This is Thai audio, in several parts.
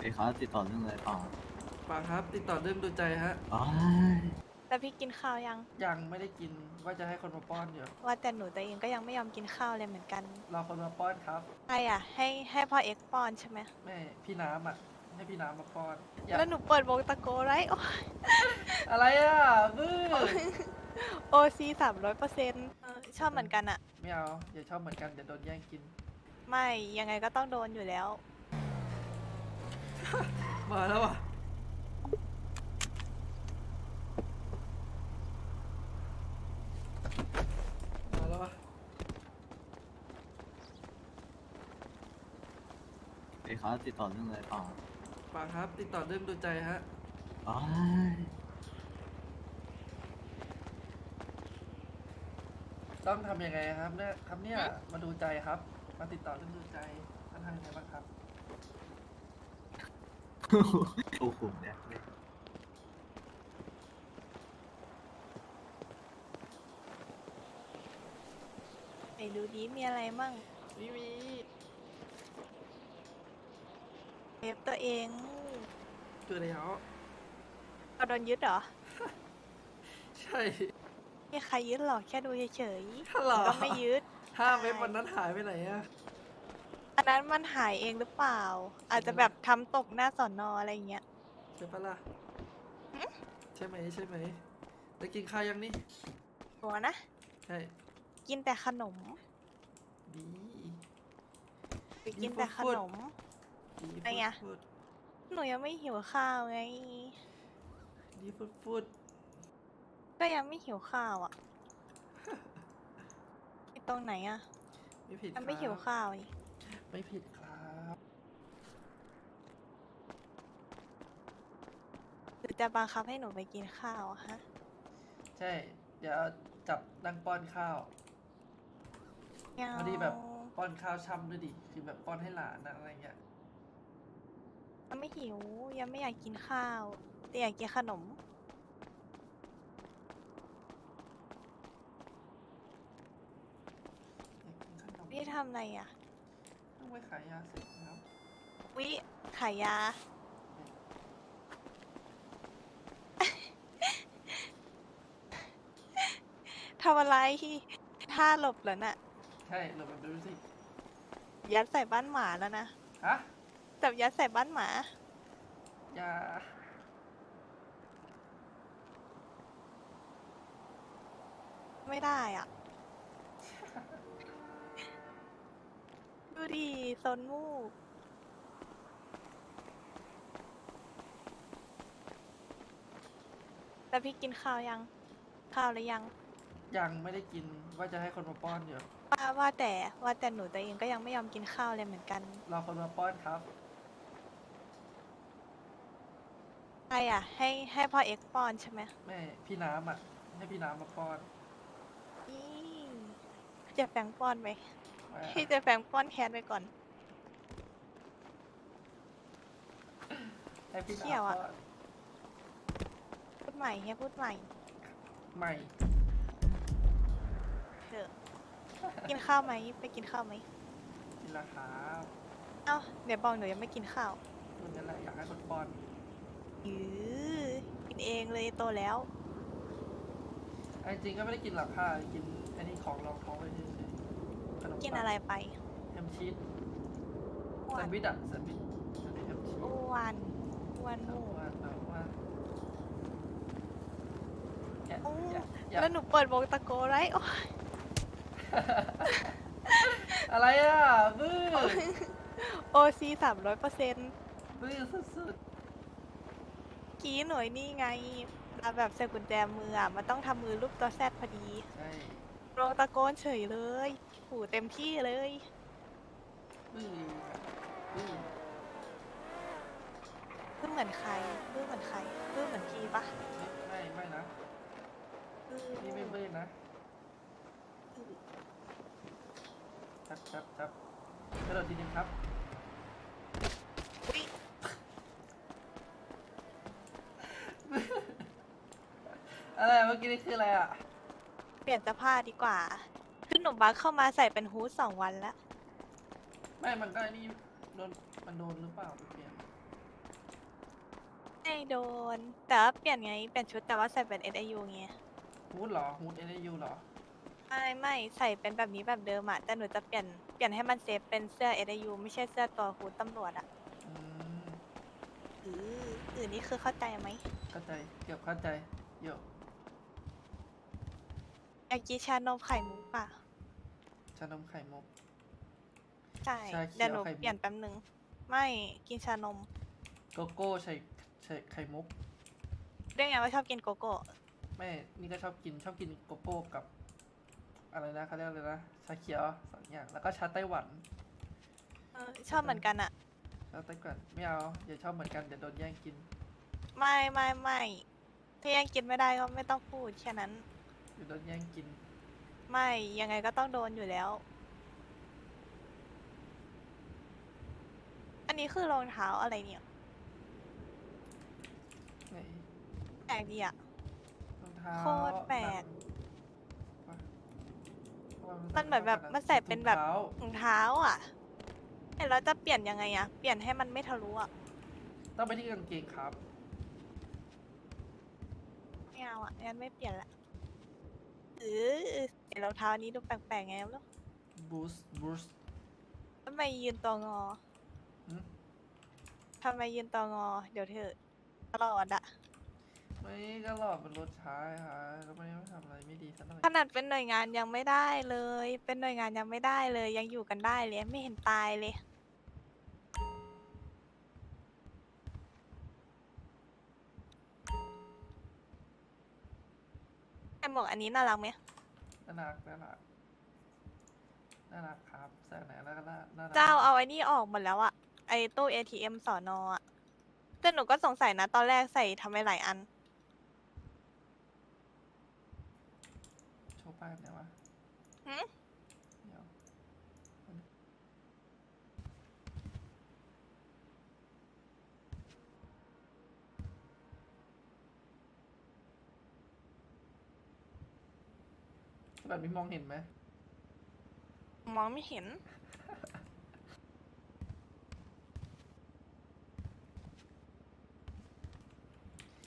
เอ้ยเขาติดต่อเรื่องอะไรเปล่าป่าครับติดต่อเรื่องดูใจฮะอ้ายแล้วพี่กินข้าวยัง ยังไม่ได้กินว่าจะให้คนมาป้อนอยู่ว่าแต่หนูตัวเองก็ยังไม่ยอมกินข้าวเลยเหมือนกันรอคนมาป้อนครับใครอะ ให้ให้พ่อเอ็กซ์ป้อนใช่ไหมแม่พี่น้ำอะให้พี่น้ำมาป้อนอยากแล้วหนูเปิดวงตะโกไรโออะไรอะบื้อโอซีสามร้อยเปอร์เซ็นต์ชอบเหมือนกันอะ ไม่เอาอย่าชอบเหมือนกันเดี๋ยวโดนแย่งกิน ไม่ยังไงก็ต้องโดนอยู่แล้ว มาแล้วอะมาแล้วอะเอ้ยเขาติดต่อเรื่องอะไรเปล่าป่าครับ ติดต่อเรื่องดูใจฮะ อ้ายต้องทำยังไงครับเนี่ยครับเนี่ยมาดูใจครับ มาติดต่อเรื่องดูใจต้องทำยังไงบ้างครับ โอ้โหเนี่ยเลยไหนดูดีมีอะไรมั่งวิวีเอฟตัวเองคือแล้วเราโดนยึดเหรอ ใช่ไม่ใครยึดหรอกแค่ดูเฉยฮัลๆโหลก็ไม่ยึดห้าเว็บวันนั้นหายไปไหนอะ อันนั้นมันหายเองหรือเปล่า อาจจะแบบทำตกหน้าสอนออะไรอย่างเงี้ย ใช่ปะล่ะใช่ไหมใช่ไหมได้กินข้าวยังนี่ตัวนะ ใช่กินแต่ขนมดี ไปกินแต่ขนม ดีไงอะพูดหนูยังไม่หิวข้าวไงดีพูดพูดก็ยังไม่หิวข้าวอะ ไอ้ตรงไหนอะไม่ผิดมันไม่ครับหิวข้าวนี่ ไม่ผิดครับหรือจะบังคับให้หนูไปกินข้าวอะฮะ ใช่ เดี๋ยวจับนั่งป้อนข้าวไม่เอาพอดีแบบป้อนข้าวช่ำด้วยดิคือแบบป้อนให้หลานนะอะไรเงี้ยยังไม่หิวยังไม่อยากกินข้าว แต่อยากกินขนม อยากกินขนมพี่ทำอะไรอะเพิ่ งไปขายยาเสร็จครับ วิขายยา ทำอะไรท่าหลบเหรอน่ะ ใช่เราไปดูสิยัดใส่บ้านหมาแล้วนะฮะจับยัดใส่บ้านหมา ยาไม่ได้อะ ดูดิซนมูกแล้วพี่กินข้าวยัง ข้าวหรือยัง ยังไม่ได้กินว่าจะให้คนมาป้อนอยู่ว่าว่าแต่ว่าแต่หนูตัวเองก็ยังไม่ยอมกินข้าวเลยเหมือนกันรอคนมาป้อนครับ ใครอะ ให้ให้พ่อเอ็กซ์ป้อนใช่ไหมแม่พี่น้ำอะ ให้พี่น้ำมาป้อน อีจะแฝงป้อนไหม ว่าพี่จะแฝงป้อนแคนไปก่อน ให้พี่เขี่ยวน้ำอะป้อนพูดใหม่ให้พูดใหม่ใหม่เถอะกินข้าวไหมไปกินข้าวไหมกินราคาเอ้าเดี๋ยวบอกหนูยังไม่กินข้าวตัวนี้แหละอยากให้คนป้อนยือกินเองเลยโตแล้วไอ้จริงก็ไม่ได้กินหรอกค่ะกินอันนี้ของรองท้องไว้เฉยๆขนมปัง กินอะไรไปแฮมชีสอ้วแซนนด์วิชอะแซนด์วิชแซนด์วิชแฮมชีสอ้วนอ้วนหเอามูว่าเอาว่าอย่าโอ้อย่าอย่า แล้วหนูเปิดวงตะโกไรโอ้ยอะไรอะบื้อโอซีสามร้อยเปอร์เซ็นต์บื้อสุดกี้หน่วยนี่ไงเวลาแบบใส่กุญแจมืออะ มันต้องทำมือรูปตัวแซดพอดี ๆใช่ โรตะโกนเฉยเลยหูเต็มที่เลยบื้อบื้อคือเหมือนใครคือเหมือนใครคือเหมือนพี่ปะไม่ไม่ ไม่นะคือนี่ไม่บื้อนะจับจับจับกระโดดทีนึงครับ อุ๊ยอะไรเมื่อกี้นี่คืออะไรอะ เปลี่ยนเสื้อผ้าดีกว่าคือหนุ่มบักเข้ามาใส่เป็นฮูดสองวันแล้ว ไม่มันก็ไอ้นี่โดนมันโดนหรือเปล่าเปลี่ยนไม่โดน แต่ว่าเปลี่ยนไง เปลี่ยนชุดแต่ว่าใส่เป็น SIU ไงฮูดเหรอฮูดเอ็นยูเหรอ ไม่ไม่ใส่เป็นแบบนี้แบบเดิมอะแต่หนูจะเปลี่ยนเปลี่ยนให้มันเซฟเป็นเสื้อ SIU ไม่ใช่เสื้อตัวฮูดตำรวจอะอืมอืออือนี่คือเข้าใจไหมเข้าใจ เกือบเข้าใจโยอ ยากกินชานมไข่มุกอะชานมไข่มุก ใช่ ชาเขียวเดี๋ยวหนูไข่มุก เปลี่ยนแป๊บนึง ไม่กินชานม โกโก้ใส่ใส่ไข่มุก เรื่องไงว่าชอบกินโกโก้ แม่ นี่ก็ชอบกินชอบกินโกโก้กับ อะไรนะเขาเรียกอะไรนะ ชาเขียวสองอย่าง แล้วก็ชาไต้หวัน เออชอบเหมือนกันอะชาไต้หวันไม่เอาอย่าชอบเหมือนกันเดี๋ยวโดนแย่งกิน ไม่ไม่ไม่ถ้ายังกินไม่ได้ก็ไม่ต้องพูดแค่นั้น เดี๋ยวโดนแย่งกิน ไม่ยังไงก็ต้องโดนอยู่แล้ว อันนี้คือรองเท้าอะไรเนี่ยไหนแปลกดีอะรองเท้าโคตรแปลกวะว่ามันเหมือนแบบมันใส่เป็นแบบ ถุงท้ารองเท้าอะเห็นแล้วจะเปลี่ยนยังไงอะเปลี่ยนให้มันไม่ทะลุอะต้องไปที่กางเกงครับ ไม่เอาอะงั้นไม่เปลี่ยนละ เออเห็นรองเท้าอันนี้ดูแปลกๆไงไม่รู้บูสบูสทำไมยืนตัวงอทำไมยืนตัวงอ เดี๋ยวเธอะตลอดอะไม่ก็หลอดมันรถช้าค่ะก็ไม่ได้ทำอะไรไม่ดีสักหน่อยขนาดเป็นหน่วยงานยังไม่ได้เลย เป็นหน่วยงานยังไม่ได้เลย ยังอยู่กันได้เลย ไม่เห็นตายเลย หมวกอันนี้น่ารักไหมน่ารักน่ารักน่ารักครับใส่ไหนแล้วก็น่าน่ารักเจ้าเอาไอ้นี่ออกหมดแล้วอะไอตู้ ATM สอนอะแต่หนูก็สงสัยนะ ตอนแรกใส่ทำไมหลายอัน โชว์ป้ายไหนวะหืม แบบนี้มองเห็นไหมมองไม่เห็น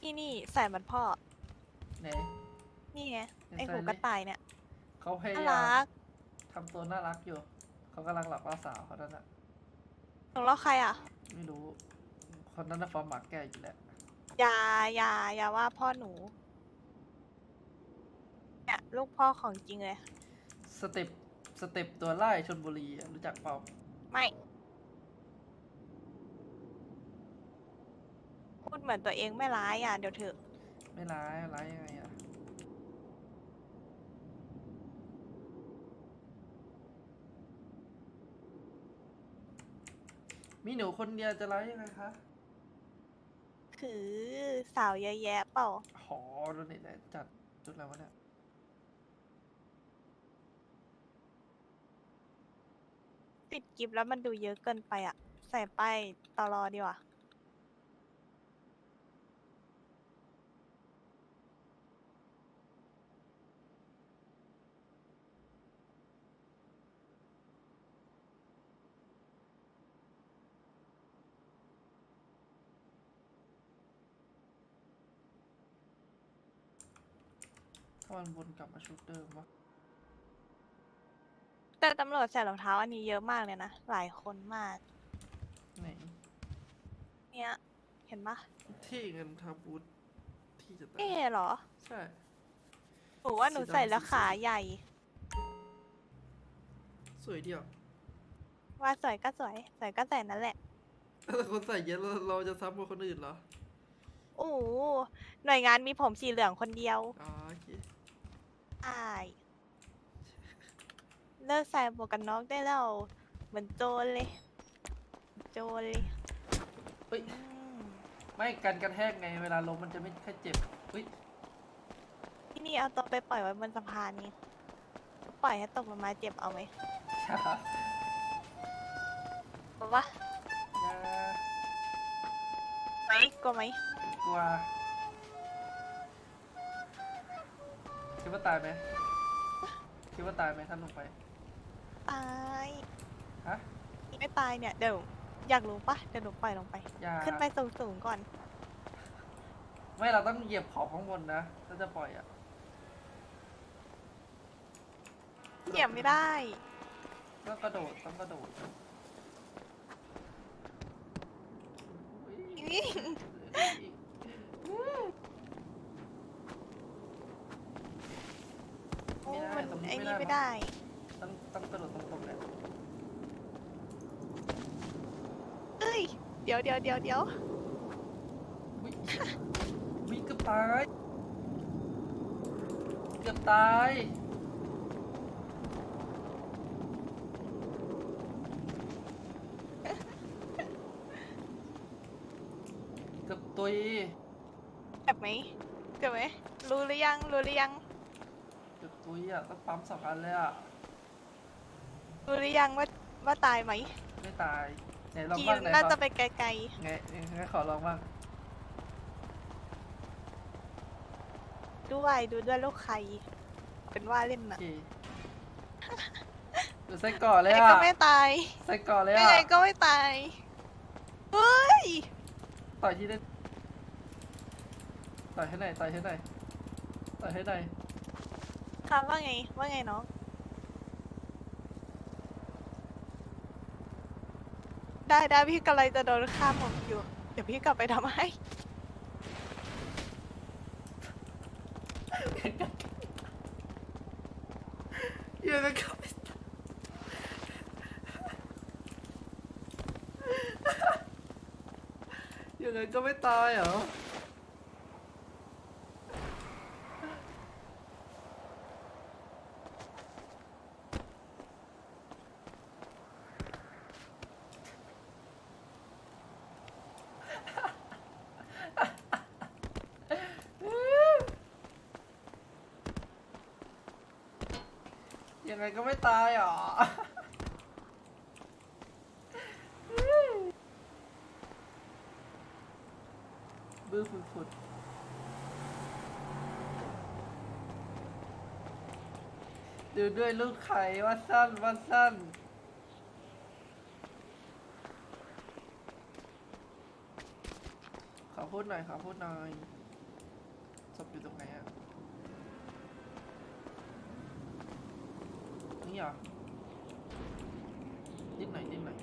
นี่นี่ใส่เหมันพ่อ ไหนนี่ไงเห็นไอใส่หูเลยกระต่ายเนี่ยเขาพยาน่ายามรักทำตัวน่ารักอยู่ เขากำลังหลับล่าสาวเขานั่นน่ะหนูล้อใครอะ ไม่รู้ คนนั้นน่ะฟอร์มหมากแก่อยู่แหละ อย่าอย่าอย่าว่าพ่อหนู เนี่ยลูกพ่อของจริงเลย สเต็ปสเต็ปตัวไล่ชนบุรีอะรู้จักเปล่าไม่ พูดเหมือนตัวเองไม่ร้ายอะ เดี๋ยวเถอะไม่ร้ายร้ายยังไงอะมีหนูคนเดียวจะร้ายยังไงคะคือสาวเยอะแยะเปล่าหอโดนเน็ตแหละจัดจุดอะไรวะเนี่ย ปิดกิฟแล้วมันดูเยอะเกินไปอะใส่ป้ายตลอดีกว่าถ้ามันวนกลับมาชุดเดิมวะ แต่ตำรวจใส่รองเท้าอันนี้เยอะมากเลยนะ หลายคนมาก ไหนเนี่ย เห็นปะที่เงินทาบูธที่จะตายเอ๊ะเหรอใช่ หนูว่าหนูสีดำใส่แล้วสีขาสวยใหญ่ สวยเดียวว่าสวยก็สวย สวยก็ใส่นั่นแหละ แต่คนใส่เยอะเราเราจะซ้ำกว่าคนอื่นเหรอโอ้โหหน่วยงานมีผมสีเหลืองคนเดียวอ๋อโอเค อาย เลิกใส่หมวกกันน็อกได้แล้ว เหมือนโจรเลย โจรเลยเฮ้ย อืมไม่กันกระแทกไงเวลาลงมันจะไม่แค่เจ็บเฮ้ยที่นี่เอาตัวไปปล่อยไว้บนสะพานนี่ปล่อยให้ตกลงมาเจ็บเอาไหมอย่ากลัวปะอย่าไหมกลัวไหมกลัวคิดว่าตายไหมคิดว่าตายไหมท่านลงไป ตายฮะ ไม่ตายเนี่ยเดี๋ยวอยากรู้ปะเดี๋ยวหนูปล่อยลงไป อย่าขึ้นไปสูงๆก่อน ไม่เราต้องเหยียบขอบข้างบนนะถ้าจะปล่อยอะเหยียบไม่ได้ ต้องกระโดดต้องกระโดดอุ๊ยนี่โอ้ไม่ได้มันตรงไอ้นี้นี่ไม่ไม่ได้ได้ ต้องต้องกระโดดตรงๆเลยเอ้ย เดี๋ยวเดี๋ยวเดี๋ยวเดี๋ยววิวิเกือบตาย เกือบตาย เกือบตุย เจ็บไหมเจ็บไหมรู้หรือยัง รู้หรือยัง เกือบตุยอะต้องปั๊มสองอันเลยอะ รู้หรือยังว่าว่าตายไหมไม่ตายไหนลองกีบ้างไหนน่าขอจะไปไกลไงงั้นขอลองบ้างๆด้วยดูด้วยลูกใคร เป็นว่าเล่นโอน่ะเคดูไส้ก่อนเลยยังไงอะก็ไม่ตายไส้ก่อนเลยยังอะไงก็ไม่ตายเฮ้ยต่อยที่ได้ต่อยให้หน่อยต่อยให้หน่อยต่อยให้หน่อยค่ะว่าไงว่าไงน้อง ได้ได้พี่กำลังจะโดนฆ่าผมอยู่ เดี๋ยวพี่กลับไปทำให้ยังไงก็ไม่ตายยังไงก็ไม่ตายเหรอ ยังไงก็ไม่ตายเหรอ บื้อฝุดๆดูด้วยลูกไข่ว่าสั้นว่าสั้นขอพูดหน่อยขอพูดหน่อยศพอยู่ตรงไหนอะ นี่เหรอดิ้นหน่อยดิ้นหน่อย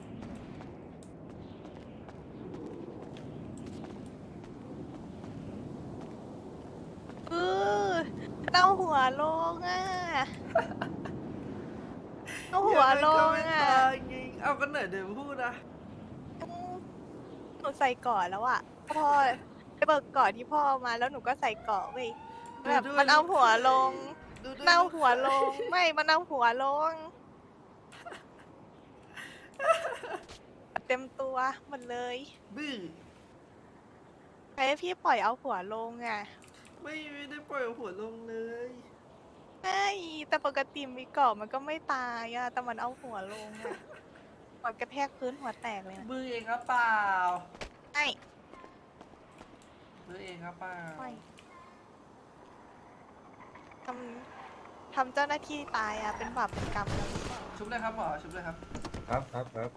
เออเอาหัวลงอะเอาหัวลงยังไงก็ไม่อะตายจริงเอากันหน่อยเดี๋ยวพูดนะอืมหนูใส่เก่อนแล้วอะพ่อไปเบิกก่อนที่พ่อมาแล้วหนูก็ใส่เกาะเว้ยแบบดูด้วยมันเอาหัวลง ดูด้วยมันเอาหัวลง ไม่มันเอาหัวลง เต็มตัวหมดเลยบื้อใครให้พี่ปล่อยเอาหัวลงอะไม่ไม่ได้ปล่อยหัวลงเลยใช่แต่ปกติมีเกาะมันก็ไม่ตายอะแต่มันเอาหัวลงอะมันกระแทกพื้นหัวแตกเลยนะบื้อเองครับเปล่าไอ้บื้อเองครับเปล่า ไม่ ทำทำเจ้าหน้าที่ตายอะเป็นบาปเป็นกรรมเลยชุบเลยครับหมอชุบเลยครับ ครับครับครับ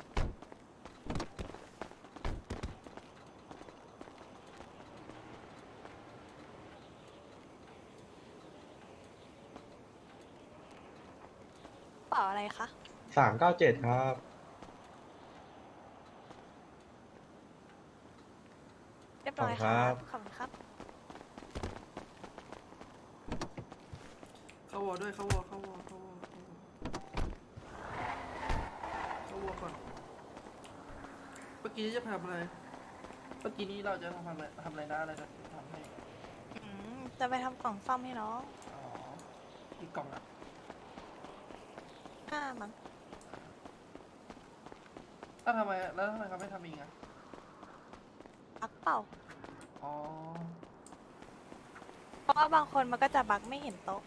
เปล่าอะไรคะ สามเก้าเจ็ดครับ เรียบร้อยขอบคุณครับขอบคุณครับเข้าว อด้วยเข้าวอเข้าวอเข้าวอเข้าวอก่อนเมื่อกี้จะทำอะไรเมื่อกี้นี้เราจะทำอะไรทำอะไรนะอะไรจะทำให้อืมจะไปทำกล่องซ่อมให้น้องอ๋ออีกกล่องอะห้ามั้งแล้วทำไมแล้วทำไมเขาไม่ทำเองอะบักเปล่า อ๋อ เพราะว่าบางคนมันก็จะบักไม่เห็นโต๊ะ